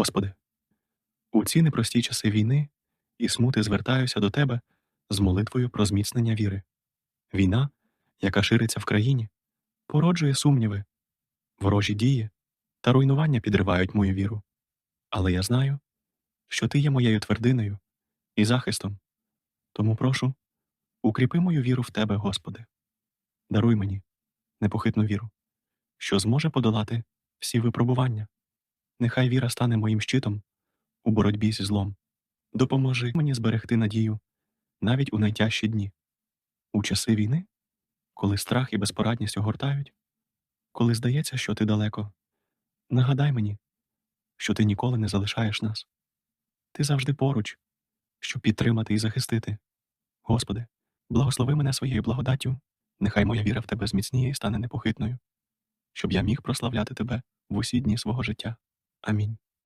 Господи, у ці непрості часи війни і смути звертаюся до Тебе з молитвою про зміцнення віри. Війна, яка шириться в країні, породжує сумніви, ворожі дії та руйнування підривають мою віру. Але я знаю, що Ти є моєю твердиною і захистом. Тому прошу, укріпи мою віру в Тебе, Господи. Даруй мені непохитну віру, що зможе подолати всі випробування. Нехай віра стане моїм щитом у боротьбі зі злом. Допоможи мені зберегти надію навіть у найтяжчі дні, у часи війни, коли страх і безпорадність огортають, коли здається, що ти далеко. Нагадай мені, що ти ніколи не залишаєш нас. Ти завжди поруч, щоб підтримати і захистити. Господи, благослови мене своєю благодаттю, нехай моя віра в Тебе зміцніє і стане непохитною, щоб я міг прославляти Тебе в усі дні свого життя. I mean,